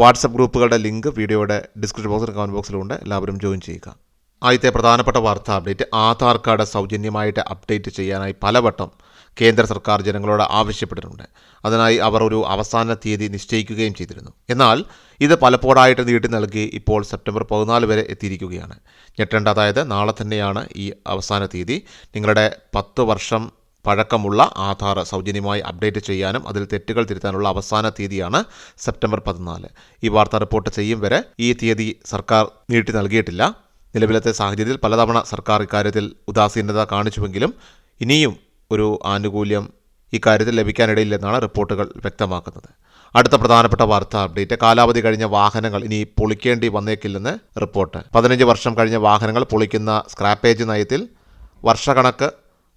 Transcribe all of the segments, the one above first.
WhatsApp ഗ്രൂപ്പുകളുടെ link വീഡിയോയുടെ description ബോക്സിൽ കമന്റ് ബോക്സിലുണ്ട് എല്ലാവരും ജോയിൻ ചെയ്യുക. ആദ്യത്തെ പ്രധാനപ്പെട്ട വാർത്താ അപ്ഡേറ്റ്. ആധാർ കാർഡ് സൗജന്യമായിട്ട് അപ്ഡേറ്റ് ചെയ്യാനായി പലവട്ടം കേന്ദ്ര സർക്കാർ ജനങ്ങളോട് ആവശ്യപ്പെട്ടിട്ടുണ്ട്. അതിനായി അവർ ഒരു അവസാന തീയതി നിശ്ചയിക്കുകയും ചെയ്തിരുന്നു. എന്നാൽ ഇത് പലപ്പോഴായിട്ട് നീട്ടി നൽകി ഇപ്പോൾ സെപ്റ്റംബർ പതിനാല് വരെ എത്തിയിരിക്കുകയാണ്. ഞെട്ടേണ്ട അതായത് നാളെ തന്നെയാണ് ഈ അവസാന തീയതി. നിങ്ങളുടെ പത്ത് വർഷം പഴക്കമുള്ള ആധാർ സൗജന്യമായി അപ്ഡേറ്റ് ചെയ്യാനും അതിൽ തെറ്റുകൾ തിരുത്താനുള്ള അവസാന തീയതിയാണ് സെപ്റ്റംബർ പതിനാല്. ഈ വാർത്ത റിപ്പോർട്ട് ചെയ്യും വരെ ഈ തീയതി സർക്കാർ നീട്ടി നൽകിയിട്ടില്ല. നിലവിലത്തെ സാഹചര്യത്തിൽ പലതവണ സർക്കാർ ഇക്കാര്യത്തിൽ ഉദാസീനത കാണിച്ചുവെങ്കിലും ഇനിയും ഒരു ആനുകൂല്യം ഇക്കാര്യത്തിൽ ലഭിക്കാനിടയില്ലെന്നാണ് റിപ്പോർട്ടുകൾ വ്യക്തമാക്കുന്നത്. അടുത്ത പ്രധാനപ്പെട്ട വാർത്താ അപ്ഡേറ്റ് കാലാവധി കഴിഞ്ഞ വാഹനങ്ങൾ ഇനി പൊളിക്കേണ്ടി വന്നേക്കില്ലെന്ന് റിപ്പോർട്ട്. പതിനഞ്ച് വർഷം കഴിഞ്ഞ വാഹനങ്ങൾ പൊളിക്കുന്ന സ്ക്രാപ്പേജ് നയത്തിൽ വർഷക്കണക്ക്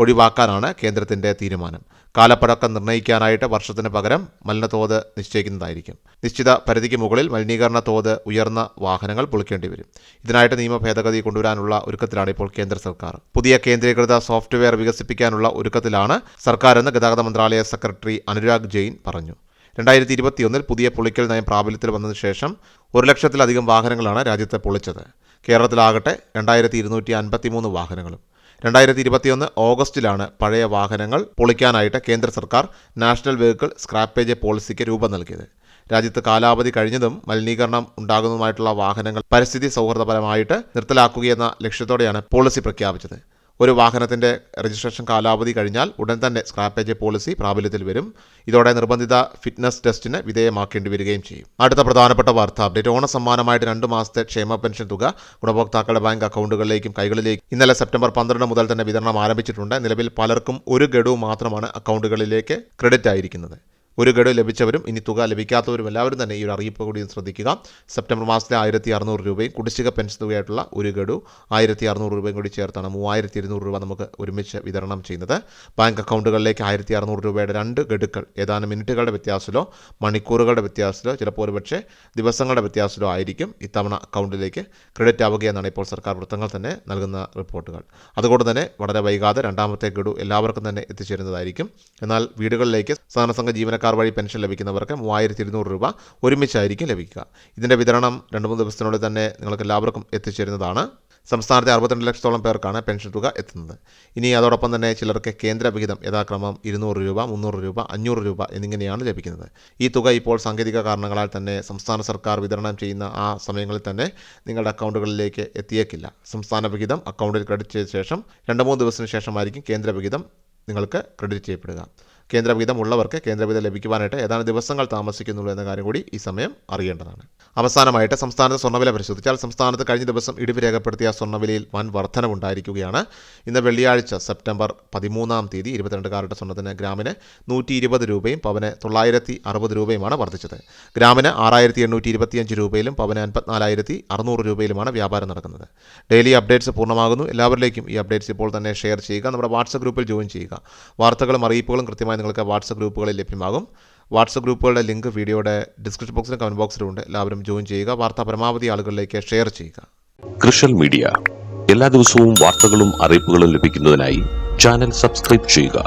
ഒഴിവാക്കാനാണ് കേന്ദ്രത്തിന്റെ തീരുമാനം. കാലപ്പഴക്കം നിർണയിക്കാനായിട്ട് വർഷത്തിന് പകരം മലിനത്തോത് നിശ്ചയിക്കുന്നതായിരിക്കും. നിശ്ചിത പരിധിക്ക് മുകളിൽ മലിനീകരണ തോത് ഉയർന്ന വാഹനങ്ങൾ പൊളിക്കേണ്ടി വരും ഇതിനായിട്ട് നിയമ ഭേദഗതി കൊണ്ടുവരാനുള്ള ഒരുക്കത്തിലാണ് ഇപ്പോൾ കേന്ദ്ര സർക്കാർ. പുതിയ കേന്ദ്രീകൃത സോഫ്റ്റ്വെയർ വികസിപ്പിക്കാനുള്ള ഒരുക്കത്തിലാണ് സർക്കാരെന്ന് ഗതാഗത മന്ത്രാലയ സെക്രട്ടറി അനുരാഗ് ജെയിൻ പറഞ്ഞു. രണ്ടായിരത്തി ഇരുപത്തിയൊന്നിൽ പുതിയ പൊളിക്കൽ നയം പ്രാബല്യത്തിൽ വന്നതിന് ശേഷം ഒരു ലക്ഷത്തിലധികം വാഹനങ്ങളാണ് രാജ്യത്തെ പൊളിച്ചത്. കേരളത്തിലാകട്ടെ രണ്ടായിരത്തി ഇരുന്നൂറ്റി അൻപത്തിമൂന്ന് വാഹനങ്ങളും. രണ്ടായിരത്തി ഇരുപത്തിയൊന്ന് ഓഗസ്റ്റിലാണ് പഴയ വാഹനങ്ങൾ പൊളിക്കാനായിട്ട് കേന്ദ്ര സർക്കാർ നാഷണൽ വെഹിക്കിൾ സ്ക്രാപ്പേജ് പോളിസിക്ക് രൂപം നൽകിയത്. രാജ്യത്ത് കാലാവധി കഴിഞ്ഞതും മലിനീകരണം ഉണ്ടാകുന്നതുമായിട്ടുള്ള വാഹനങ്ങൾ പരിസ്ഥിതി സൗഹൃദപരമായിട്ട് നിർത്തലാക്കുകയെന്ന ലക്ഷ്യത്തോടെയാണ് പോളിസി പ്രഖ്യാപിച്ചത്. ഒരു വാഹനത്തിന്റെ രജിസ്ട്രേഷൻ കാലാവധി കഴിഞ്ഞാൽ ഉടൻ തന്നെ സ്ക്രാപ്പേജ് പോളിസി പ്രാബല്യത്തിൽ വരും. ഇതോടെ നിർബന്ധിത ഫിറ്റ്നസ് ടെസ്റ്റിന് വിധേയമാക്കേണ്ടി വരികയും ചെയ്യും. അടുത്ത പ്രധാനപ്പെട്ട വാർത്ത അപ്ഡേറ്റ് ഓണ സമ്മാനമായിട്ട് രണ്ട് മാസത്തെ ക്ഷേമ പെൻഷൻ തുക ഗുണഭോക്താക്കളുടെ ബാങ്ക് അക്കൗണ്ടുകളിലേക്കും കൈകളിലേക്കും. ഇന്നലെ സെപ്റ്റംബർ പന്ത്രണ്ട് മുതൽ തന്നെ വിതരണം ആരംഭിച്ചിട്ടുണ്ട്. നിലവിൽ പലർക്കും ഒരു ഗഡു മാത്രമാണ് അക്കൗണ്ടുകളിലേക്ക് ക്രെഡിറ്റ് ആയിരിക്കുന്നത്. ഒരു ഗഡു ലഭിച്ചവരും ഇനി തുക ലഭിക്കാത്തവരും എല്ലാവരും തന്നെ ഈ ഒരു അറിയിപ്പ് കൂടി ശ്രദ്ധിക്കുക. സെപ്റ്റംബർ മാസത്തിലെ ആയിരത്തി അറുന്നൂറ് രൂപയും കുടിശ്ശിക പെൻഷൻ തുകയായിട്ടുള്ള ഒരു ഗഡു ആയിരത്തി അറുന്നൂറ് രൂപയും കൂടി ചേർത്താണ് മൂവായിരത്തി ഇരുന്നൂറ് രൂപ നമുക്ക് ഒരുമിച്ച് വിതരണം ചെയ്യുന്നത്. ബാങ്ക് അക്കൗണ്ടുകളിലേക്ക് ആയിരത്തി അറുന്നൂറ് രൂപയുടെ രണ്ട് ഗഡുക്കൾ ഏതാനും മിനിറ്റുകളുടെ വ്യത്യാസത്തിലോ മണിക്കൂറുകളുടെ വ്യത്യാസത്തിലോ ചിലപ്പോൾ ഒരുപക്ഷെ ദിവസങ്ങളുടെ വ്യത്യാസത്തിലോ ആയിരിക്കും ഇത്തവണ അക്കൗണ്ടിലേക്ക് ക്രെഡിറ്റ് ആവുകയെന്നാണ് ഇപ്പോൾ സർക്കാർ വൃത്തങ്ങൾ തന്നെ നൽകുന്ന റിപ്പോർട്ടുകൾ. അതുകൊണ്ട് തന്നെ വളരെ വൈകാതെ രണ്ടാമത്തെ ഗഡു എല്ലാവർക്കും തന്നെ എത്തിച്ചേരുന്നതായിരിക്കും. എന്നാൽ വീടുകളിലേക്ക് സഹനസംഘ ജീവനക്കാർ വഴി പെൻഷൻ ലഭിക്കുന്നവർക്ക് മൂവായിരത്തി ഇരുന്നൂറ് രൂപ ഒരുമിച്ചായിരിക്കും ലഭിക്കുക. ഇതിന്റെ വിതരണം രണ്ട് മൂന്ന് ദിവസത്തിനുള്ളിൽ തന്നെ നിങ്ങൾക്ക് എല്ലാവർക്കും എത്തിച്ചേരുന്നതാണ്. സംസ്ഥാനത്തെ അറുപത്തിരണ്ട് ലക്ഷത്തോളം പേർക്കാണ് പെൻഷൻ തുക എത്തുന്നത്. ഇനി അതോടൊപ്പം തന്നെ ചിലർക്ക് കേന്ദ്ര വിഹിതം യഥാക്രമം ഇരുന്നൂറ് രൂപ മുന്നൂറ് രൂപ അഞ്ഞൂറ് രൂപ എന്നിങ്ങനെയാണ് ലഭിക്കുന്നത്. ഈ തുക ഇപ്പോൾ സാങ്കേതിക കാരണങ്ങളാൽ തന്നെ സംസ്ഥാന സർക്കാർ വിതരണം ചെയ്യുന്ന ആ സമയങ്ങളിൽ തന്നെ നിങ്ങളുടെ അക്കൗണ്ടുകളിലേക്ക് എത്തിയേക്കില്ല. സംസ്ഥാന വിഹിതം അക്കൗണ്ടിൽ ക്രെഡിറ്റ് ചെയ്ത ശേഷം രണ്ട് മൂന്ന് ദിവസത്തിന് ശേഷമായിരിക്കും കേന്ദ്ര വിഹിതം നിങ്ങൾക്ക് ക്രെഡിറ്റ് ചെയ്യപ്പെടുക. കേന്ദ്രവിഹിതം ഉള്ളവർക്ക് കേന്ദ്രവിഹിതം ലഭിക്കുവാനായിട്ട് ഏതാനും ദിവസങ്ങൾ താമസിക്കുന്നുള്ളൂ എന്ന കാര്യം കൂടി ഈ സമയം അറിയേണ്ടതാണ്. അവസാനമായിട്ട് സംസ്ഥാനത്ത് സ്വർണവില പരിശോധിച്ചാൽ സംസ്ഥാനത്ത് കഴിഞ്ഞ ദിവസം ഇടിവ് രേഖപ്പെടുത്തിയ സ്വർണവിലയിൽ വൻ വർധനവുണ്ടായിരിക്കുകയാണ്. ഇന്ന് വെള്ളിയാഴ്ച സെപ്റ്റംബർ പതിമൂന്നാം തീയതി ഇരുപത്തിരണ്ട് കാരറ്റ് സ്വർണത്തിന് ഗ്രാമിന് നൂറ്റി ഇരുപത് രൂപയും പവന് തൊള്ളായിരത്തി അറുപത് രൂപയുമാണ് വർദ്ധിച്ചത്. ഗ്രാമിന് ആറായിരത്തി എണ്ണൂറ്റി ഇരുപത്തിയഞ്ച് രൂപയിലും പവന് അൻപത്തിനാലായിരത്തി അറുന്നൂറ് രൂപയിലുമാണ് വ്യാപാരം നടക്കുന്നത്. ഡെയിലി അപ്ഡേറ്റ്സ് പൂർണമാകുന്നു. എല്ലാവരിലേക്കും ഈ അപ്ഡേറ്റ്സ് ഇപ്പോൾ തന്നെ ഷെയർ ചെയ്യുക. നമ്മുടെ വാട്സപ്പ് ഗ്രൂപ്പിൽ ജോയിൻ ചെയ്യുക. വാർത്തകളും അറിയിപ്പുകളും കൃത്യമായി നിങ്ങൾക്ക് വാട്സപ്പ് ഗ്രൂപ്പുകളിൽ ലഭ്യമാകും. വാട്സപ്പ് ഗ്രൂപ്പുകളുടെ ലിങ്ക് വീഡിയോയുടെ ഡിസ്ക്രിപ്ഷൻ ബോക്സിലും കമന്റ് ബോക്സിലുണ്ട് എല്ലാവരും ജോയിൻ ചെയ്യുക. വാർത്ത പരമാവധി ആളുകളിലേക്ക് ഷെയർ ചെയ്യുക. കൃഷൽ മീഡിയ. എല്ലാ ദിവസവും വാർത്തകളും അറിയിപ്പുകളും ലഭിക്കുന്നതിനായി ചാനൽ സബ്സ്ക്രൈബ് ചെയ്യുക.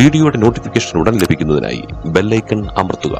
വീഡിയോയുടെ നോട്ടിഫിക്കേഷൻ ഉടൻ ലഭിക്കുന്നതിനായി ബെല്ലൈക്കൺ അമർത്തുക.